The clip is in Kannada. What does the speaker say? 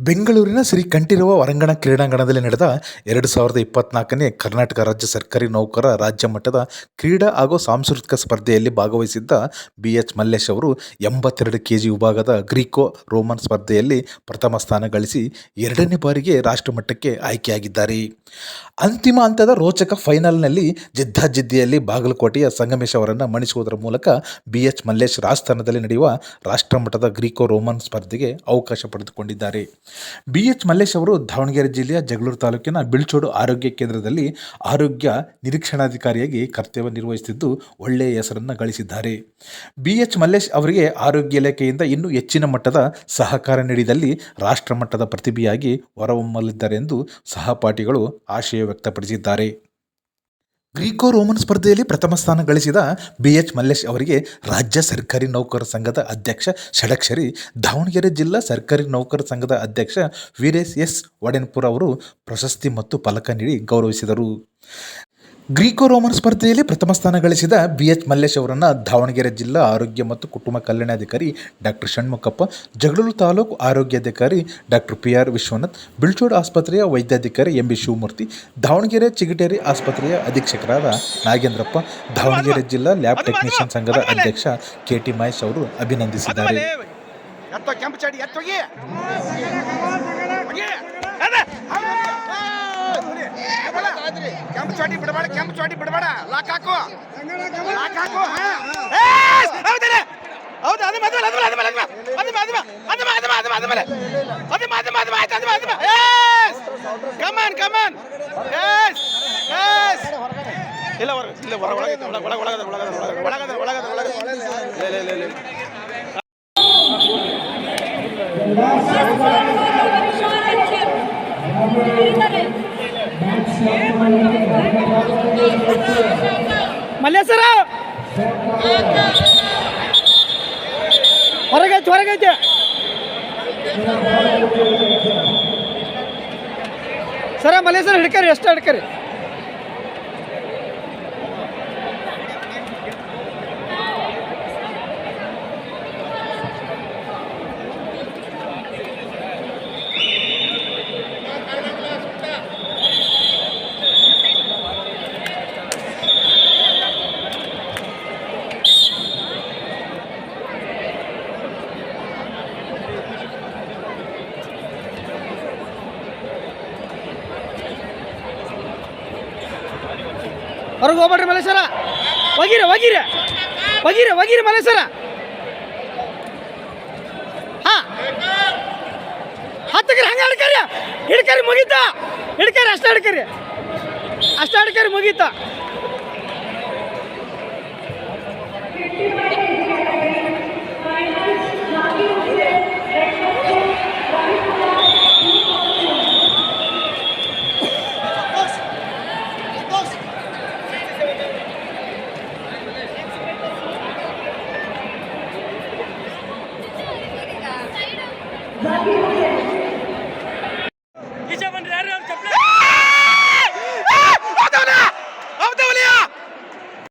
ಬೆಂಗಳೂರಿನ ಶ್ರೀ ಕಂಠೀರವ ಹೊರಾಂಗಣ ಕ್ರೀಡಾಂಗಣದಲ್ಲಿ ನಡೆದ ಎರಡು ಸಾವಿರದ ಇಪ್ಪತ್ನಾಲ್ಕನೇ ಕರ್ನಾಟಕ ರಾಜ್ಯ ಸರ್ಕಾರಿ ನೌಕರ ರಾಜ್ಯ ಮಟ್ಟದ ಕ್ರೀಡಾ ಹಾಗೂ ಸಾಂಸ್ಕೃತಿಕ ಸ್ಪರ್ಧೆಯಲ್ಲಿ ಭಾಗವಹಿಸಿದ್ದ ಬಿ ಎಚ್ ಮಲ್ಲೇಶ್ ಅವರು ಎಂಬತ್ತೆರಡು ಕೆಜಿ ವಿಭಾಗದ ಗ್ರೀಕೋ ರೋಮನ್ ಸ್ಪರ್ಧೆಯಲ್ಲಿ ಪ್ರಥಮ ಸ್ಥಾನ ಗಳಿಸಿ ಎರಡನೇ ಬಾರಿಗೆ ರಾಷ್ಟ್ರಮಟ್ಟಕ್ಕೆ ಆಯ್ಕೆಯಾಗಿದ್ದಾರೆ. ಅಂತಿಮ ಹಂತದ ರೋಚಕ ಫೈನಲ್ನಲ್ಲಿ ಜಿದ್ದಾಜಿದ್ದಿಯಲ್ಲಿ ಬಾಗಲಕೋಟೆಯ ಸಂಗಮೇಶ್ ಅವರನ್ನು ಮಣಿಸುವುದರ ಮೂಲಕ ಬಿ ಎಚ್ ಮಲ್ಲೇಶ್ ರಾಜಸ್ಥಾನದಲ್ಲಿ ನಡೆಯುವ ರಾಷ್ಟ್ರಮಟ್ಟದ ಗ್ರೀಕೋ ರೋಮನ್ ಸ್ಪರ್ಧೆಗೆ ಅವಕಾಶ ಪಡೆದುಕೊಂಡಿದ್ದಾರೆ. ಬಿ ಎಚ್ ಮಲ್ಲೇಶ್ ಅವರು ದಾವಣಗೆರೆ ಜಿಲ್ಲೆಯ ಜಗಳೂರು ತಾಲೂಕಿನ ಬಿಳ್ಚೋಡು ಆರೋಗ್ಯ ಕೇಂದ್ರದಲ್ಲಿ ಆರೋಗ್ಯ ನಿರೀಕ್ಷಣಾಧಿಕಾರಿಯಾಗಿ ಕರ್ತವ್ಯ ನಿರ್ವಹಿಸುತ್ತಿದ್ದು ಒಳ್ಳೆಯ ಹೆಸರನ್ನು ಗಳಿಸಿದ್ದಾರೆ. ಬಿ ಎಚ್ ಮಲ್ಲೇಶ್ ಅವರಿಗೆ ಆರೋಗ್ಯ ಇಲಾಖೆಯಿಂದ ಇನ್ನೂ ಹೆಚ್ಚಿನ ಮಟ್ಟದ ಸಹಕಾರ ನೀಡಿದಲ್ಲಿ ರಾಷ್ಟ್ರಮಟ್ಟದ ಪ್ರತಿಭೆಯಾಗಿ ಹೊರಹೊಮ್ಮಲಿದ್ದಾರೆ ಎಂದು ಸಹಪಾಠಿಗಳು ಆಶಯ ವ್ಯಕ್ತಪಡಿಸಿದ್ದಾರೆ. ಗ್ರೀಕೋ ರೋಮನ್ ಸ್ಪರ್ಧೆಯಲ್ಲಿ ಪ್ರಥಮ ಸ್ಥಾನ ಗಳಿಸಿದ ಬಿ ಎಚ್ ಮಲ್ಲೇಶ್ ಅವರಿಗೆ ರಾಜ್ಯ ಸರ್ಕಾರಿ ನೌಕರ ಸಂಘದ ಅಧ್ಯಕ್ಷ ಷಡಕ್ಷರಿ, ದಾವಣಗೆರೆ ಜಿಲ್ಲಾ ಸರ್ಕಾರಿ ನೌಕರ ಸಂಘದ ಅಧ್ಯಕ್ಷ ವೀರೇಶ್ ಎಸ್ ಒಡೆನ್ಪುರ ಅವರು ಪ್ರಶಸ್ತಿ ಮತ್ತು ಫಲಕ ನೀಡಿ ಗೌರವಿಸಿದರು. ಗ್ರೀಕೋ ರೋಮನ್ ಸ್ಪರ್ಧೆಯಲ್ಲಿ ಪ್ರಥಮ ಸ್ಥಾನ ಗಳಿಸಿದ ಬಿ ಎಚ್ ಮಲ್ಲೇಶ್ ಅವರನ್ನು ದಾವಣಗೆರೆ ಜಿಲ್ಲಾ ಆರೋಗ್ಯ ಮತ್ತು ಕುಟುಂಬ ಕಲ್ಯಾಣಾಧಿಕಾರಿ ಡಾಕ್ಟರ್ ಷಣ್ಮುಖಪ್ಪ, ಜಗಳೂರು ತಾಲೂಕು ಆರೋಗ್ಯಾಧಿಕಾರಿ doctor P R Vishwanath Bilchod ಆಸ್ಪತ್ರೆಯ ವೈದ್ಯಾಧಿಕಾರಿ ಎಂ ಬಿ ಶಿವಮೂರ್ತಿ, ದಾವಣಗೆರೆ ಚಿಗಟೇರಿ ಆಸ್ಪತ್ರೆಯ ಅಧೀಕ್ಷಕರಾದ ನಾಗೇಂದ್ರಪ್ಪ, ದಾವಣಗೆರೆ ಜಿಲ್ಲಾ ಲ್ಯಾಬ್ ಟೆಕ್ನಿಷಿಯನ್ ಸಂಘದ ಅಧ್ಯಕ್ಷ ಕೆ ಟಿ ಮಹೇಶ್ ಅವರು ಅಭಿನಂದಿಸಿದ್ದಾರೆ. ಕೆಂಪು ಚಾಡಿ ಎತ್ತೋಗಿ ಹೋಗಿ. ಅದ. ಬಿಡಬೇಡ. ಕೆಂಪು ಚಾಟಿ ಬಿಡಬೇಡ ಕೆಂಪು ಚಾಟಿ ಬಿಡಬೇಡ ಲಾಕ್ ಹಾಕು ಲಾಕ್ ಹಾಕು ಹಾ ಏಸ್! ಹೌದಲ್ಲ? ಹೌದು ಅದು ಮಾತ್ರ ಅದು ಅದು ಅದು ಅದು ಅದು ಅದು ಅದು ಅದು ಅದು ಮೇಲೆ ಅದು ಅದು ಅದು ಆಯ್ತು ಅದು ಅದು ಏಸ್ ಕಮಾನ್ ಕಮಾನ್ ಏಸ್ ಏಸ್ ಇಲ್ಲ ಹೊರ ಇಲ್ಲ ಹೊರ ಒಳಗೆ ಒಳಗೆ ಒಳಗೆ ಒಳಗದ ಒಳಗದ ಒಳಗದ ಒಳಗದ ಒಳಗದ ಇಲ್ಲ ಇಲ್ಲ ಇಲ್ಲ ಇಲ್ಲ ಮಲ್ಲೇಶ್ವರ ಹೊರಗೈತೆ ಹೊರಗೈತೆ. ಸರ ಮಲ್ಲೇಶ್ವರ ಹಿಡ್ಕರಿ ಎಷ್ಟು ಹಿಡ್ಕರಿ? ಹೊರಗೆ ಹೋಗ್ಬೇಡ್ರಿ ಮಲ್ಲೇಶ್ವರ. ಒಗಿರ ಒಗಿರ ಒಗಿರ ಒಗಿರಿ ಮಲ್ಲೇಶ್ವರ. ಹಾ. ಹತ್ತಕ್ರಿ ಹಂಗೆ ಹಿಡ್ಕರಿ. ಹಿಡ್ಕರಿ ಮುಗೀತ. ಹಿಡ್ಕರಿ ಅಷ್ಟ ಹಿಡ್ಕರಿ. ಅಷ್ಟ ಹಿಡ್ಕರಿ ಮುಗೀತ.